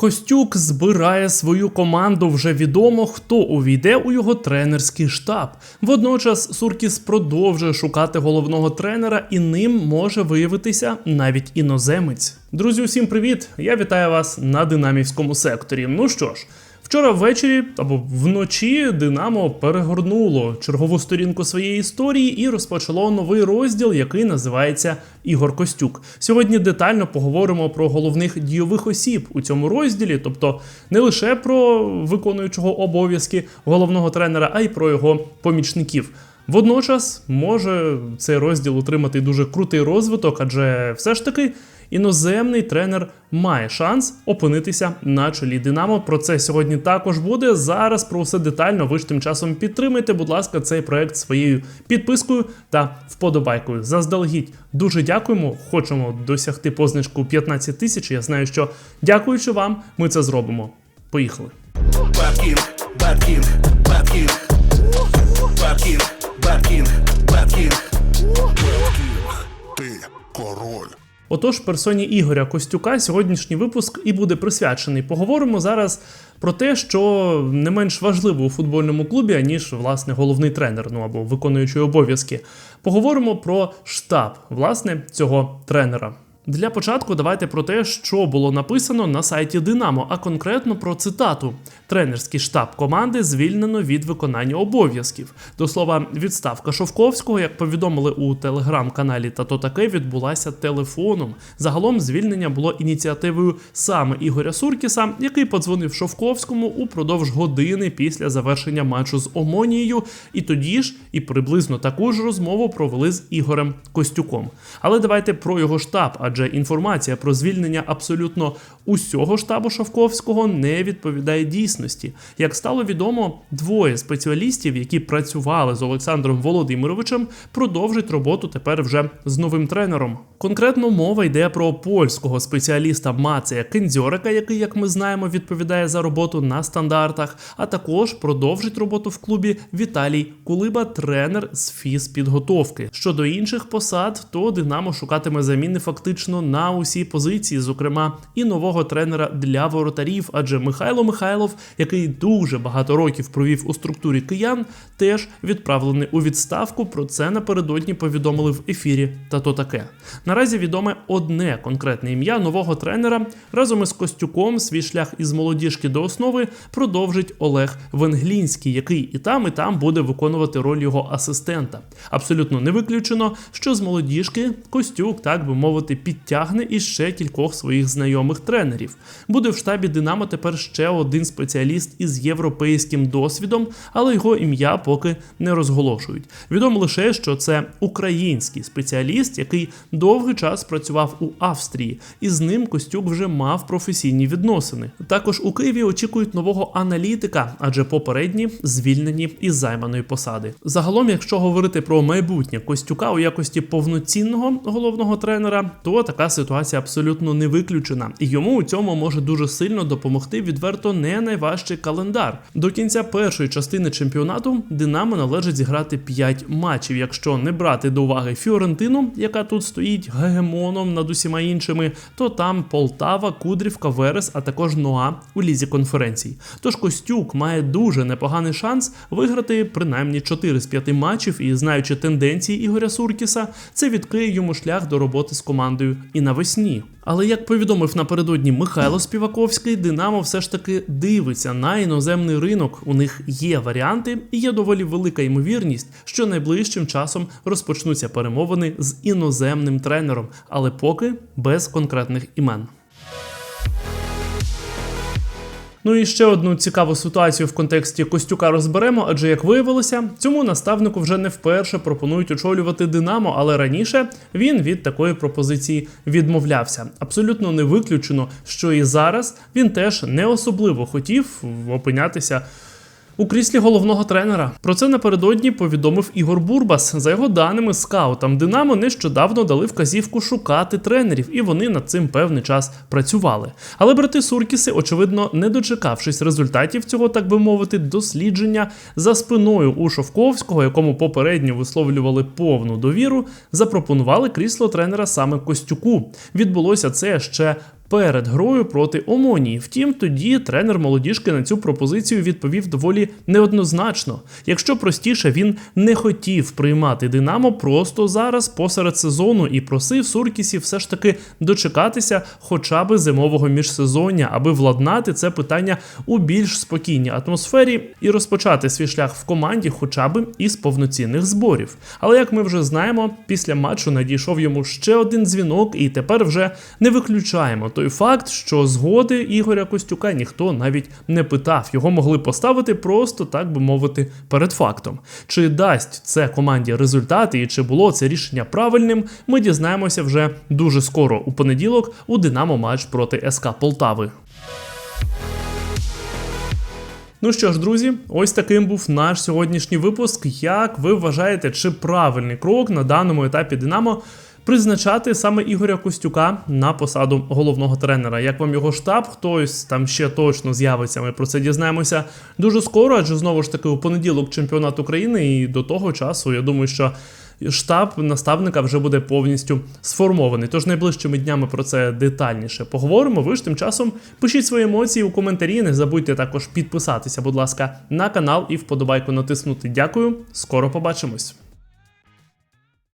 Костюк збирає свою команду. Вже відомо, хто увійде у його тренерський штаб. Водночас Суркіс продовжує шукати головного тренера, і ним може виявитися навіть іноземець. Друзі, усім привіт! Я вітаю вас на динамівському секторі. Ну що ж. Вчора ввечері або вночі Динамо перегорнуло чергову сторінку своєї історії і розпочало новий розділ, який називається Ігор Костюк. Сьогодні детально поговоримо про головних дійових осіб у цьому розділі, тобто не лише про виконуючого обов'язки головного тренера, а й про його помічників. Водночас може цей розділ отримати дуже крутий розвиток, адже все ж таки іноземний тренер має шанс опинитися на чолі Динамо. Про це сьогодні також буде. Зараз про все детально. Ви ж тим часом підтримайте, будь ласка, цей проект своєю підпискою та вподобайкою. Заздалегідь дуже дякуємо. Хочемо досягти позначку 15 тисяч. Я знаю, що дякуючи вам, ми це зробимо. Поїхали. Bad King, Bad King, Bad King. Ти король. Отож, персоні Ігоря Костюка сьогоднішній випуск і буде присвячений. Поговоримо зараз про те, що не менш важливо у футбольному клубі, аніж власне головний тренер, ну або виконуючий обов'язки. Поговоримо про штаб власне цього тренера. Для початку давайте про те, що було написано на сайті Динамо, а конкретно про цитату: тренерський штаб команди звільнено від виконання обов'язків. До слова, відставка Шовковського, як повідомили у телеграм-каналі, та то таке відбулася телефоном. Загалом звільнення було ініціативою саме Ігоря Суркіса, який подзвонив Шовковському упродовж години після завершення матчу з Омонією, і тоді ж і приблизно таку ж розмову провели з Ігорем Костюком. Але давайте про його штаб, адже інформація про звільнення абсолютно усього штабу Шовковського не відповідає дійсності. Як стало відомо, двоє спеціалістів, які працювали з Олександром Володимировичем, продовжать роботу тепер вже з новим тренером. Конкретно мова йде про польського спеціаліста Мацея Кензьорика, який, як ми знаємо, відповідає за роботу на стандартах, а також продовжить роботу в клубі Віталій Кулиба, тренер з фізпідготовки. Щодо інших посад, то Динамо шукатиме заміни фактично на усі позиції, зокрема і нового тренера для воротарів, адже Михайло Михайлов, який дуже багато років провів у структурі киян, теж відправлений у відставку. Про це напередодні повідомили в ефірі. Та то таке. Наразі відоме одне конкретне ім'я нового тренера. Разом із Костюком свій шлях із молодіжки до основи продовжить Олег Венглінський, який і там, і там буде виконувати роль його асистента. Абсолютно не виключено, що з молодіжки Костюк, так би мовити, підтягне іще кількох своїх знайомих тренерів. Буде в штабі Динамо тепер ще один спеціаліст із європейським досвідом, але його ім'я поки не розголошують. Відомо лише, що це український спеціаліст, який довгий час працював у Австрії, і з ним Костюк вже мав професійні відносини. Також у Києві очікують нового аналітика, адже попередні звільнені із займаної посади. Загалом, якщо говорити про майбутнє Костюка у якості повноцінного головного тренера, то така ситуація абсолютно не виключена, і йому у цьому може дуже сильно допомогти відверто не найважчий календар. До кінця першої частини чемпіонату Динамо належить зіграти 5 матчів, якщо не брати до уваги Фіорентину, яка тут стоїть гегемоном над усіма іншими, то там Полтава, Кудрівка, Верес, а також Ноа у лізі конференцій. Тож Костюк має дуже непоганий шанс виграти принаймні 4 з 5 матчів, і знаючи тенденції Ігоря Суркіса, це відкриє йому шлях до роботи з командою і навесні. Але як повідомив напередодні Михайло Співаковський, Динамо все ж таки дивиться на іноземний ринок. У них є варіанти, і є доволі велика ймовірність, що найближчим часом розпочнуться перемовини з іноземним тренером, але поки без конкретних імен. Ну і ще одну цікаву ситуацію в контексті Костюка розберемо, адже як виявилося, цьому наставнику вже не вперше пропонують очолювати Динамо, але раніше він від такої пропозиції відмовлявся. Абсолютно не виключено, що і зараз він теж не особливо хотів опинятися у кріслі головного тренера. Про це напередодні повідомив Ігор Бурбас. За його даними, скаутам Динамо нещодавно дали вказівку шукати тренерів, і вони над цим певний час працювали. Але брати Суркіси, очевидно, не дочекавшись результатів цього, так би мовити, дослідження за спиною у Шовковського, якому попередньо висловлювали повну довіру, запропонували крісло тренера саме Костюку. Відбулося це ще перед грою проти Омонії. Втім, тоді тренер молодіжки на цю пропозицію відповів доволі неоднозначно. Якщо простіше, він не хотів приймати Динамо просто зараз посеред сезону і просив Суркісів все ж таки дочекатися хоча б зимового міжсезоння, аби владнати це питання у більш спокійній атмосфері і розпочати свій шлях в команді, хоча б із повноцінних зборів. Але як ми вже знаємо, після матчу надійшов йому ще один дзвінок, і тепер вже не виключаємо той факт, що згоди Ігоря Костюка ніхто навіть не питав. Його могли поставити просто так би мовити перед фактом. Чи дасть це команді результати і чи було це рішення правильним, ми дізнаємося вже дуже скоро у понеділок у Динамо матч проти СК Полтави. Ну що ж, друзі, ось таким був наш сьогоднішній випуск. Як ви вважаєте, чи правильний крок на даному етапі Динамо призначати саме Ігоря Костюка на посаду головного тренера? Як вам його штаб? Хтось там ще точно з'явиться. Ми про це дізнаємося дуже скоро, адже знову ж таки у понеділок чемпіонат України, і до того часу я думаю, що. Штаб наставника вже буде повністю сформований. Тож найближчими днями про це детальніше поговоримо. Ви ж тим часом пишіть свої емоції у коментарі. Не забудьте також підписатися, будь ласка, на канал і вподобайку натиснути. Дякую. Скоро побачимось.